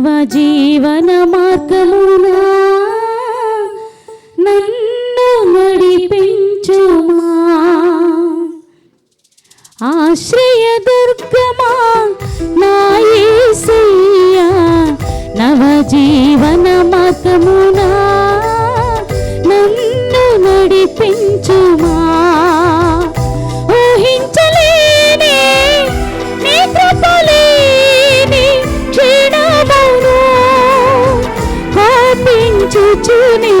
నవ జీవన మార్గమునా. నన్ను నడిపించుమా. ఆశ్రయ దుర్గమా నా యేసయ్యా నవ జీవన కోపించుచుని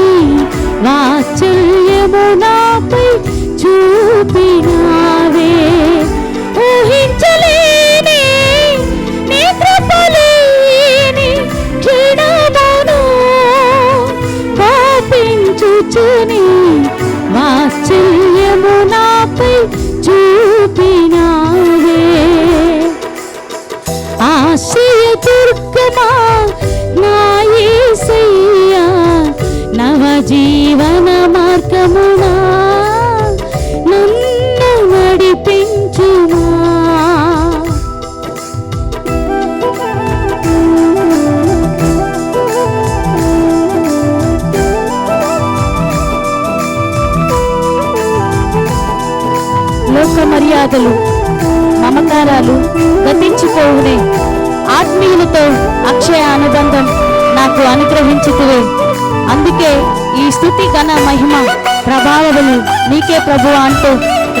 వాత్సల్యము నాపై చూపినావే ఆత్మీయులతో అక్షయ అనుబంధం నాకు అనుగ్రహించుతువే. అందుకే ఈ స్థుతి ఘన మహిమ ప్రభావములు నీకే ప్రభు అంటూ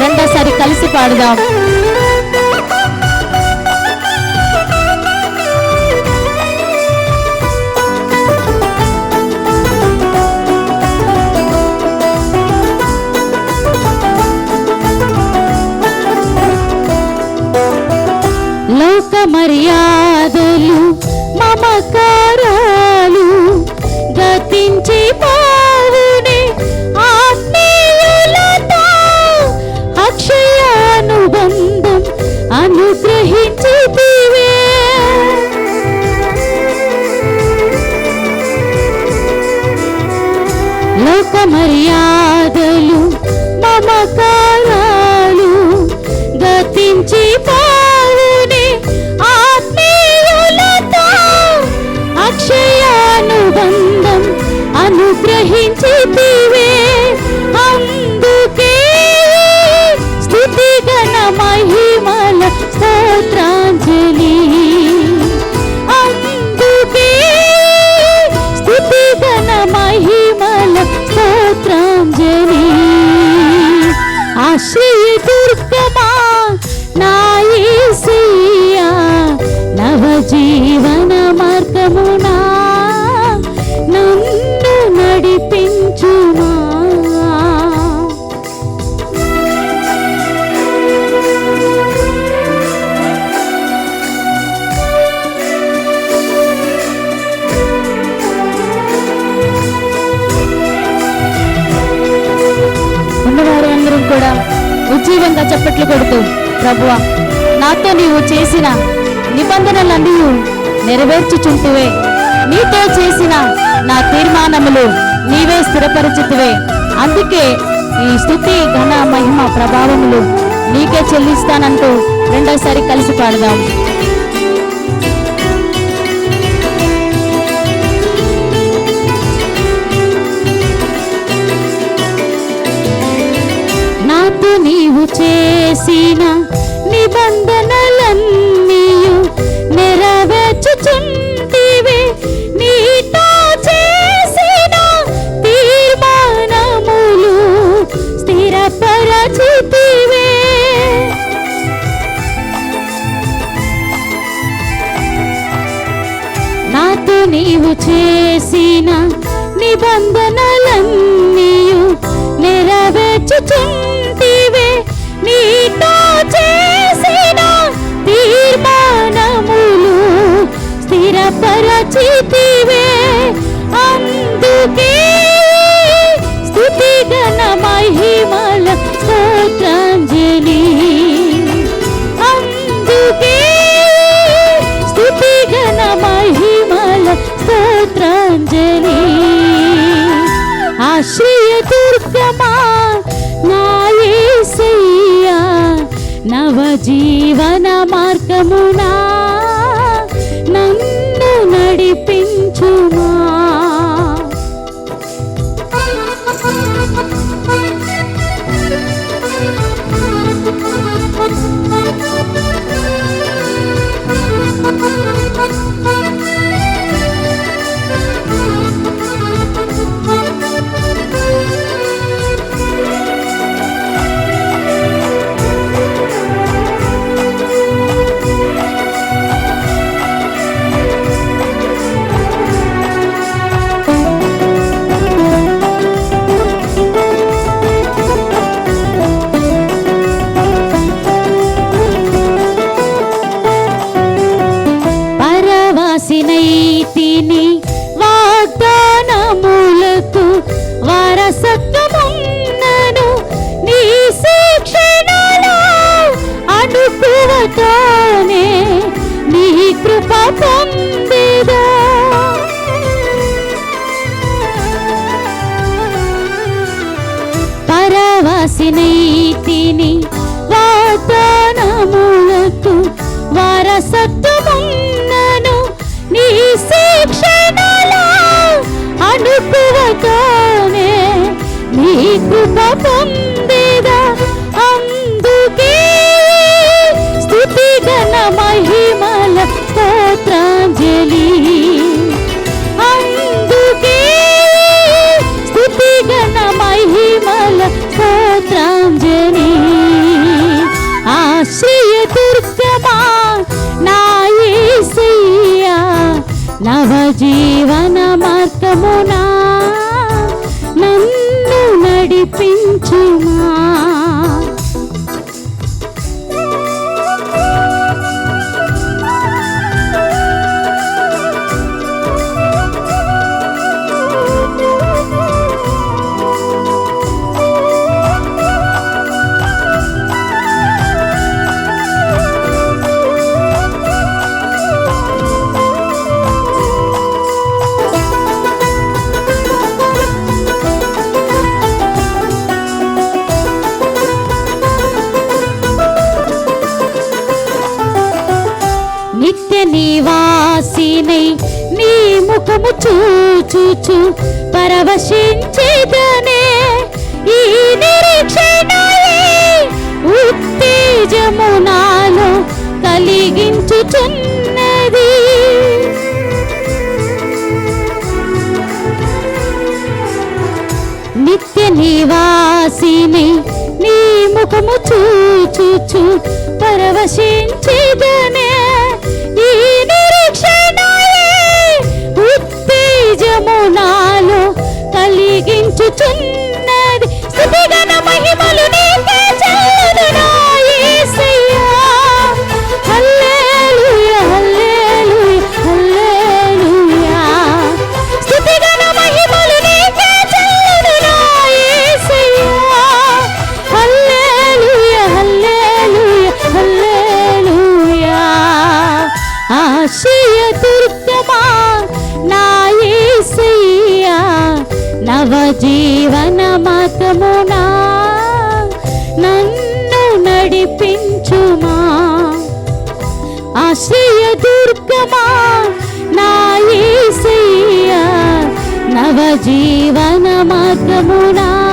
రెండోసారి కలిసి పాడుదాం. నిర్జీవంగా చప్పట్లు కొడుతూ ప్రభువా నాతో నీవు చేసిన నిబంధనలన్నీ నెరవేర్చుచుంటువే. నీతో చేసిన నా తీర్మానములు నీవే స్థిరపరచుతువే. అందుకే ఈ స్థుతి ఘన మహిమ ప్రభావములు నీకే చెల్లిస్తానంటూ రెండోసారి కలిసి పాడదాం. నీవు చేసిన నిబంధనలన్నీ నెరవేర్చుచుంటివి. నీతో చేసిన తీర్మానములు స్థిరపరచితివే. నాతో నీవు చేసిన నిబంధనలన్నీ నెరవేర్చుచుంటివే. చేసిన తీర్మానములు స్థిరపరచితివే జీవన మార్గము. నామములతో వారసత్వమున్నను. నీ శిక్షణలో అనుకువతోనే నీ కృప పొందేదా. పరవాసినైతిని వాతానములకు వారసత్వమున్నను. నీ శిక్షణలో అనుకువగానే నీ కృప పొందేదా అందుకే స్థుతి గణ మహిమల స్తోత్రాంజలి. అందుకే స్థుతి గణ మహిమల స్తోత్రాంజలి. ఆశ్రయ దుర్గమా నా మార్గమునా నన్ను ముఖము చూచుచు పరవశించేదనే ఈ నిరీక్షణ ఉత్తేజము నాలో కలిగించుచున్నది. నిత్య నివాసిని నీ ముఖము చూచుచు పరవశించేదనే జీవన మార్గమునా నన్ను నడిపించుమా. ఆశ్రయ దుర్గమా నా నవజీవన మార్గమునా.